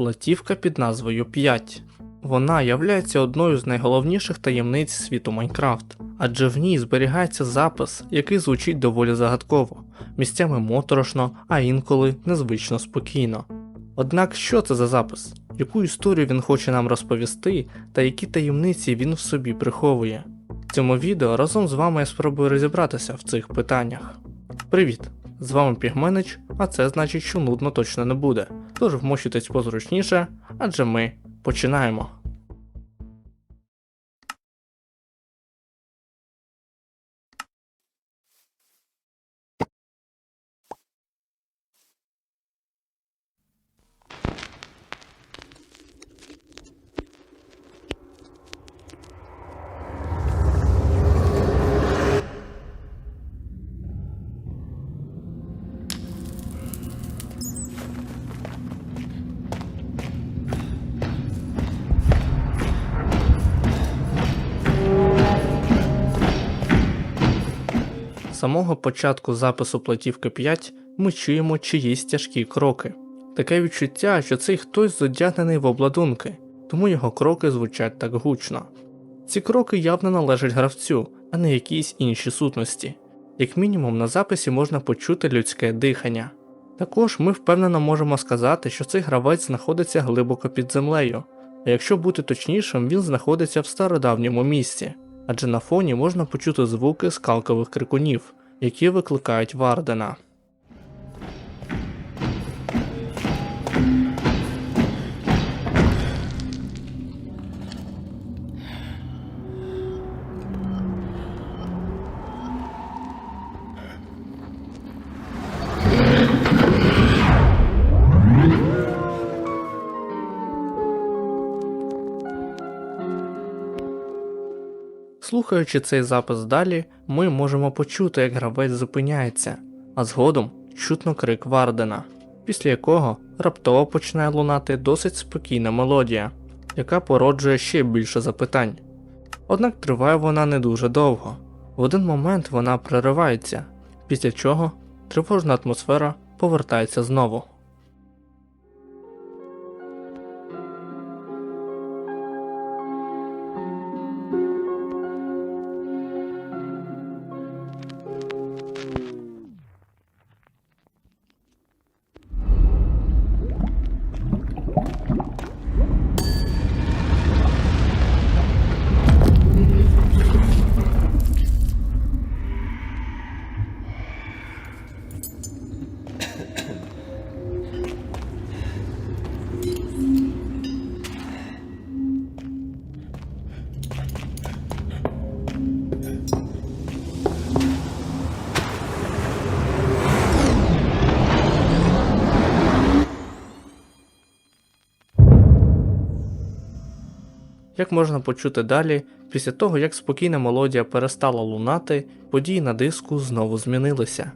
Платівка під назвою 5. Вона являється одною з найголовніших таємниць світу Майнкрафт, адже в ній зберігається запис, який звучить доволі загадково, місцями моторошно, а інколи незвично спокійно. Однак що це за запис? Яку історію він хоче нам розповісти, та які таємниці він в собі приховує? В цьому відео разом з вами я спробую розібратися в цих питаннях. Привіт! З вами Пігменич, а це значить, що нудно точно не буде. Тож вмощуйтесь позручніше, адже ми починаємо. Самого початку запису платівки 5 ми чуємо чиїсь тяжкі кроки. Таке відчуття, що цей хтось зодягнений в обладунки, тому його кроки звучать так гучно. Ці кроки явно належать гравцю, а не якійсь іншій сутності. Як мінімум, на записі можна почути людське дихання. Також ми впевнено можемо сказати, що цей гравець знаходиться глибоко під землею, а якщо бути точнішим, він знаходиться в стародавньому місці, адже на фоні можна почути звуки скалкових крикунів, які викликають Вардена. Слухаючи цей запис далі, ми можемо почути, як гравець зупиняється, а згодом чутно крик Вардена, після якого раптово починає лунати досить спокійна мелодія, яка породжує ще більше запитань. Однак триває вона не дуже довго. В один момент вона переривається, після чого тривожна атмосфера повертається знову. Як можна почути далі, після того як спокійна мелодія перестала лунати, події на диску знову змінилися.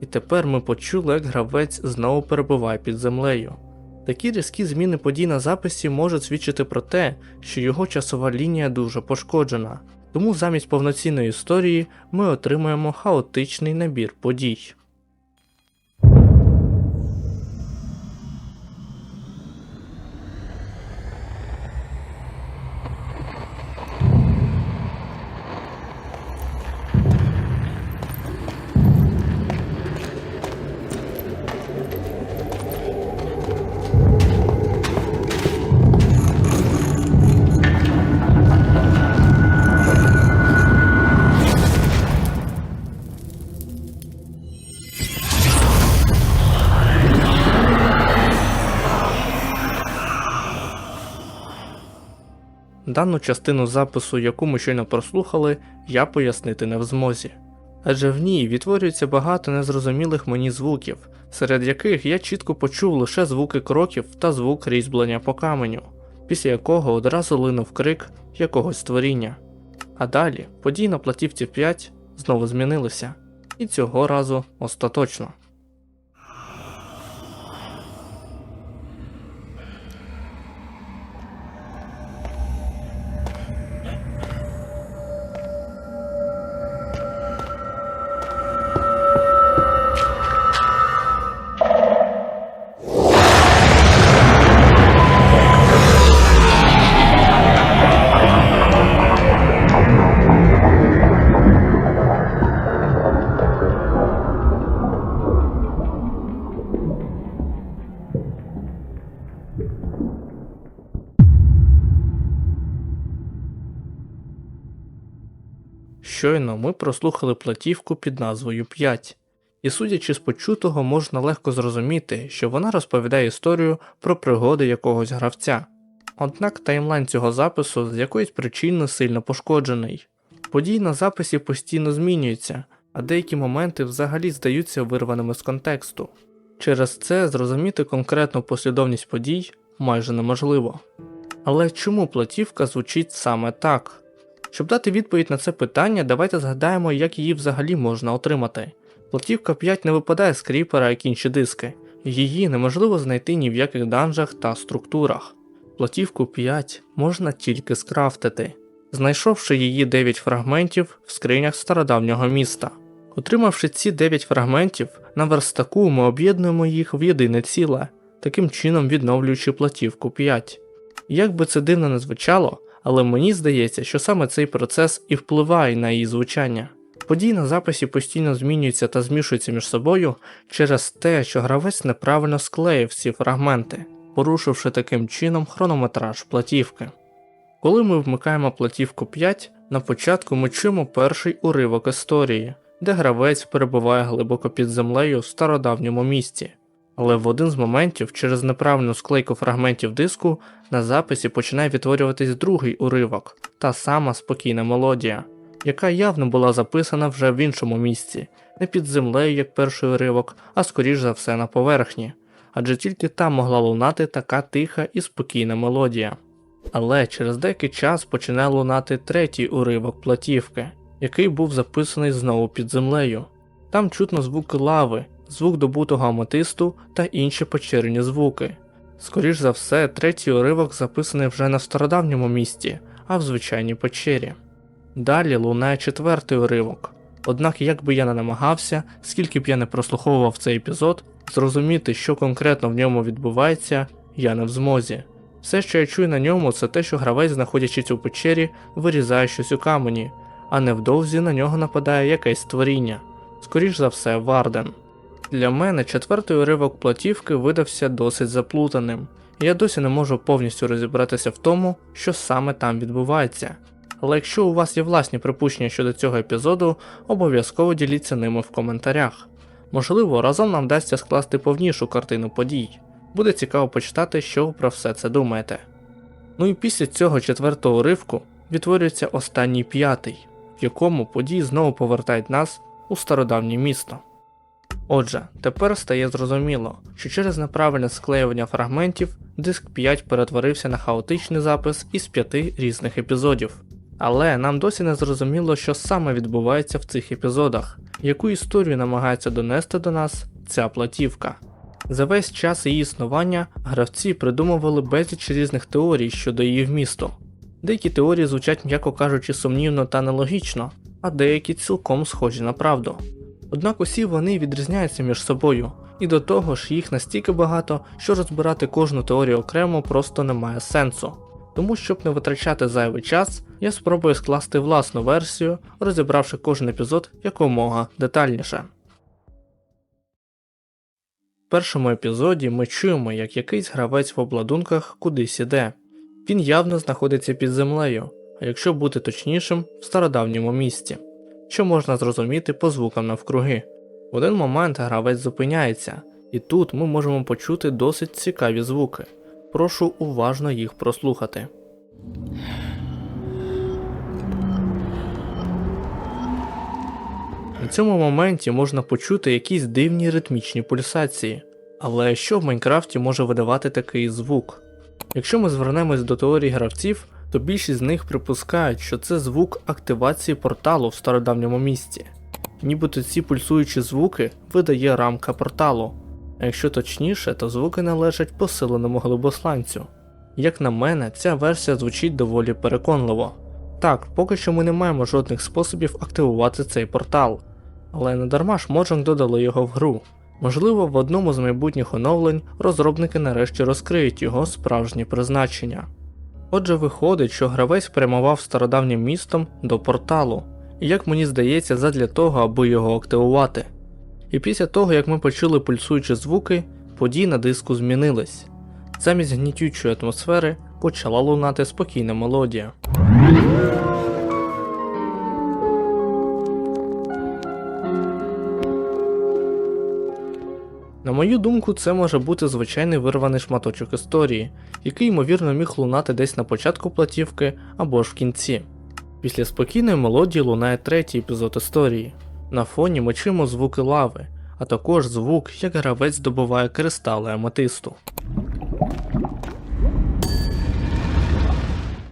І тепер ми почули, як гравець знову перебуває під землею. Такі різкі зміни подій на записі можуть свідчити про те, що його часова лінія дуже пошкоджена, тому замість повноцінної історії ми отримуємо хаотичний набір подій. Дану частину запису, яку ми щойно прослухали, я пояснити не в змозі. Адже в ній відтворюється багато незрозумілих мені звуків, серед яких я чітко почув лише звуки кроків та звук різьблення по каменю, після якого одразу линув крик якогось створіння. А далі події на платівці 5 знову змінилися, і цього разу остаточно. Щойно ми прослухали платівку під назвою 5. І судячи з почутого, можна легко зрозуміти, що вона розповідає історію про пригоди якогось гравця. Однак таймлайн цього запису з якоїсь причини сильно пошкоджений. Події на записі постійно змінюються, а деякі моменти взагалі здаються вирваними з контексту. Через це зрозуміти конкретну послідовність подій майже неможливо. Але чому платівка звучить саме так? Щоб дати відповідь на це питання, давайте згадаємо, як її взагалі можна отримати. Платівка 5 не випадає з кріпера, як інші диски, її неможливо знайти ні в яких данжах та структурах. Платівку 5 можна тільки скрафтити, знайшовши її 9 фрагментів в скринях стародавнього міста. Отримавши ці 9 фрагментів, на верстаку ми об'єднуємо їх в єдине ціле, таким чином відновлюючи платівку 5. Як би це дивно не звучало, але мені здається, що саме цей процес і впливає на її звучання. Події на записі постійно змінюються та змішуються між собою через те, що гравець неправильно склеїв ці фрагменти, порушивши таким чином хронометраж платівки. Коли ми вмикаємо платівку 5, на початку ми чуємо перший уривок історії, де гравець перебуває глибоко під землею в стародавньому місті. Але в один з моментів, через неправильну склейку фрагментів диску, на записі починає відтворюватись другий уривок, та сама спокійна мелодія, яка явно була записана вже в іншому місці, не під землею, як перший уривок, а скоріш за все на поверхні, адже тільки там могла лунати така тиха і спокійна мелодія. Але через деякий час починає лунати третій уривок платівки, який був записаний знову під землею. Там чутно звуки лави, звук добутого аметисту та інші печерні звуки. Скоріш за все, третій уривок записаний вже в стародавньому місті, а в звичайній печері. Далі лунає четвертий уривок. Однак, як би я не намагався, скільки б я не прослуховував цей епізод, зрозуміти, що конкретно в ньому відбувається, я не в змозі. Все, що я чую на ньому, це те, що гравець, знаходячись у печері, вирізає щось у камені, а невдовзі на нього нападає якесь створіння. Скоріш за все, Варден. Для мене четвертий уривок платівки видався досить заплутаним, я досі не можу повністю розібратися в тому, що саме там відбувається. Але якщо у вас є власні припущення щодо цього епізоду, обов'язково діліться ними в коментарях. Можливо, разом нам вдасться скласти повнішу картину подій. Буде цікаво почитати, що ви про все це думаєте. Ну і після цього четвертого уривку відтворюється останній п'ятий, в якому події знову повертають нас у стародавнє місто. Отже, тепер стає зрозуміло, що через неправильне склеювання фрагментів диск 5 перетворився на хаотичний запис із п'яти різних епізодів. Але нам досі не зрозуміло, що саме відбувається в цих епізодах, яку історію намагається донести до нас ця платівка. За весь час її існування гравці придумували безліч різних теорій щодо її вмісту. Деякі теорії звучать, м'яко кажучи, сумнівно та нелогічно, а деякі цілком схожі на правду. Однак усі вони відрізняються між собою, і до того ж їх настільки багато, що розбирати кожну теорію окремо просто немає сенсу. Тому, щоб не витрачати зайвий час, я спробую скласти власну версію, розібравши кожен епізод якомога детальніше. В першому епізоді ми чуємо, як якийсь гравець в обладунках кудись іде. Він явно знаходиться під землею, а якщо бути точнішим, в стародавньому місті, що можна зрозуміти по звукам навкруги. В один момент гравець зупиняється, і тут ми можемо почути досить цікаві звуки. Прошу уважно їх прослухати. На цьому моменті можна почути якісь дивні ритмічні пульсації. Але що в Майнкрафті може видавати такий звук? Якщо ми звернемось до теорії гравців, то більшість з них припускають, що це звук активації порталу в стародавньому місті. Нібито ці пульсуючі звуки видає рамка порталу, а якщо точніше, то звуки належать посиленому глибосланцю. Як на мене, ця версія звучить доволі переконливо. Так, поки що ми не маємо жодних способів активувати цей портал, але не дарма ж Mojang додали його в гру. Можливо, в одному з майбутніх оновлень розробники нарешті розкриють його справжнє призначення. Отже, виходить, що гравець прямував стародавнім містом до порталу, і як мені здається, задля того, аби його активувати. І після того, як ми почули пульсуючі звуки, події на диску змінились. Замість гнітючої атмосфери почала лунати спокійна мелодія. Мою думку, це може бути звичайний вирваний шматочок історії, який ймовірно міг лунати десь на початку платівки або ж в кінці. Після спокійної мелодії лунає третій епізод історії. На фоні ми чуємо звуки лави, а також звук, як гравець добуває кристали аметисту.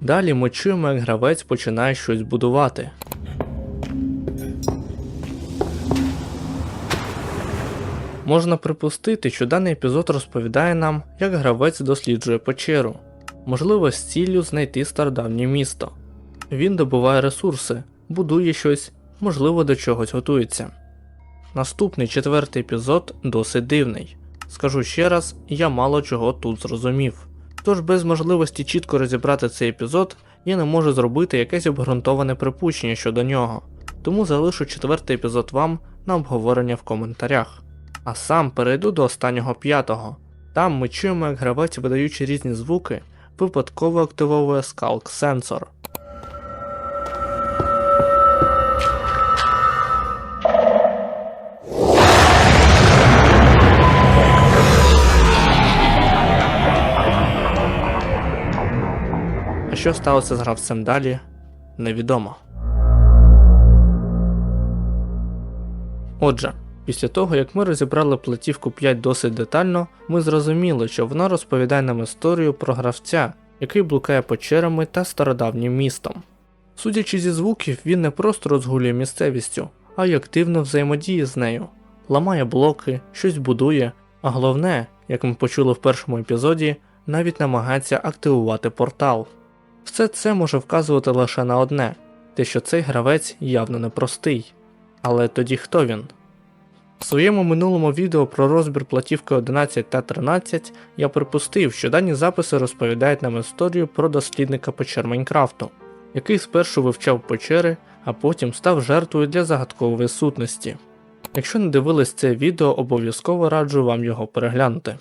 Далі ми чуємо, як гравець починає щось будувати. Можна припустити, що даний епізод розповідає нам, як гравець досліджує печеру, можливо, з ціллю знайти стародавнє місто. Він добуває ресурси, будує щось, можливо, до чогось готується. Наступний четвертий епізод досить дивний. Скажу ще раз, я мало чого тут зрозумів. Тож без можливості чітко розібрати цей епізод, я не можу зробити якесь обґрунтоване припущення щодо нього, тому залишу четвертий епізод вам на обговорення в коментарях. А сам перейду до останнього п'ятого. Там ми чуємо, як гравець, видаючи різні звуки, випадково активовує Skulk сенсор. А що сталося з гравцем далі, невідомо. Отже, після того як ми розібрали платівку 5 досить детально, ми зрозуміли, що вона розповідає нам історію про гравця, який блукає печерами та стародавнім містом. Судячи зі звуків, він не просто розгулює місцевістю, а й активно взаємодіє з нею, ламає блоки, щось будує, а головне, як ми почули в першому епізоді, навіть намагається активувати портал. Все це може вказувати лише на одне, те, що цей гравець явно непростий. Але тоді хто він? В своєму минулому відео про розбір платівки 11 та 13 я припустив, що дані записи розповідають нам історію про дослідника печер Майнкрафту, який спершу вивчав печери, а потім став жертвою для загадкової сутності. Якщо не дивились це відео, обов'язково раджу вам його переглянути.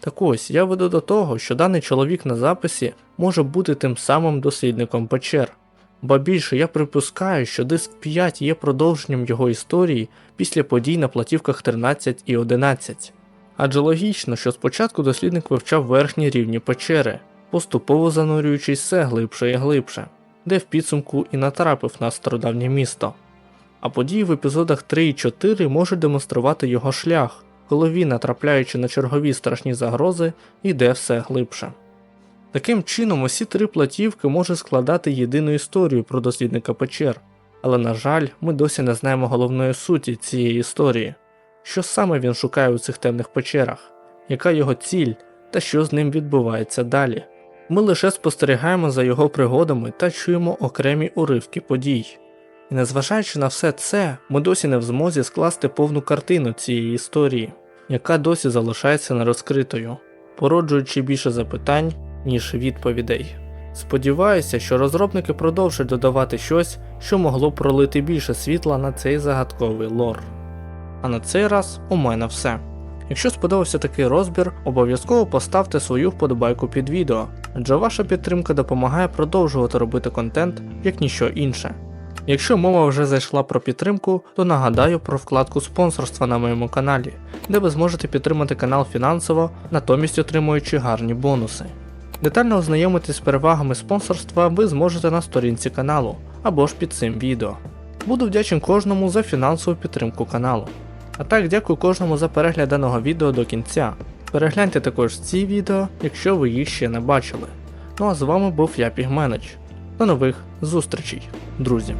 Так ось я веду до того, що даний чоловік на записі може бути тим самим дослідником печер. Ба більше я припускаю, що диск 5 є продовженням його історії після подій на платівках 13 і 11. Адже логічно, що спочатку дослідник вивчав верхні рівні печери, поступово занурюючись все глибше і глибше, де в підсумку і натрапив на стародавнє місто. А події в епізодах 3 і 4 можуть демонструвати його шлях, коли він, натрапляючи на чергові страшні загрози, йде все глибше. Таким чином, усі три платівки можуть складати єдину історію про дослідника печер, але, на жаль, ми досі не знаємо головної суті цієї історії, що саме він шукає у цих темних печерах, яка його ціль та що з ним відбувається далі. Ми лише спостерігаємо за його пригодами та чуємо окремі уривки подій. І незважаючи на все це, ми досі не в змозі скласти повну картину цієї історії, яка досі залишається нерозкритою, породжуючи більше запитань, ніж відповідей. Сподіваюся, що розробники продовжать додавати щось, що могло пролити більше світла на цей загадковий лор. А на цей раз у мене все. Якщо сподобався такий розбір, обов'язково поставте свою вподобайку під відео, адже ваша підтримка допомагає продовжувати робити контент як ніщо інше. Якщо мова вже зайшла про підтримку, то нагадаю про вкладку спонсорства на моєму каналі, де ви зможете підтримати канал фінансово, натомість отримуючи гарні бонуси. Детально ознайомитись з перевагами спонсорства ви зможете на сторінці каналу або ж під цим відео. Буду вдячний кожному за фінансову підтримку каналу. А так дякую кожному за перегляд даного відео до кінця. Перегляньте також ці відео, якщо ви їх ще не бачили. Ну а з вами був я Пігменич. До нових зустрічей, друзі!